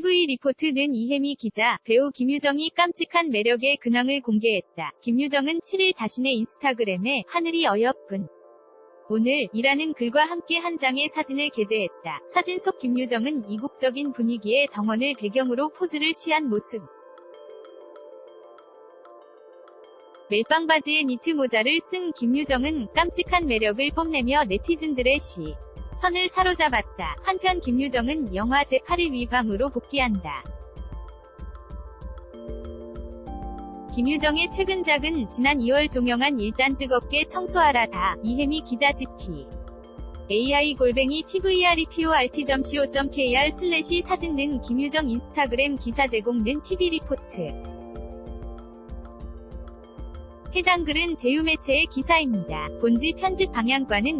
리포트는 이혜미 기자, 배우 김유정이 깜찍한 매력의 근황을 공개했다. 김유정은 7일 자신의 인스타그램에 하늘이 어여쁜 오늘 이라는 글과 함께 한 장의 사진을 게재했다. 사진 속 김유정은 이국적인 분위기의 정원을 배경으로 포즈를 취한 모습. 멜빵 바지에 니트 모자를 쓴 김유정은 깜찍한 매력을 뽐내며 네티즌들의 시. 선을 사로잡았다. 한편 김유정은 영화 제8일 위밤으로 복귀한다. 김유정의 최근작은 지난 2월 종영한 일단 뜨겁게 청소하라 다 이혜미 기자 GP AI 골뱅이 tvreporт.co.kr 슬래시 사진 등 김유정 인스타그램 기사 제공된 TV 리포트 해당 글은 제휴매체의 기사입니다. 본지 편집 방향과는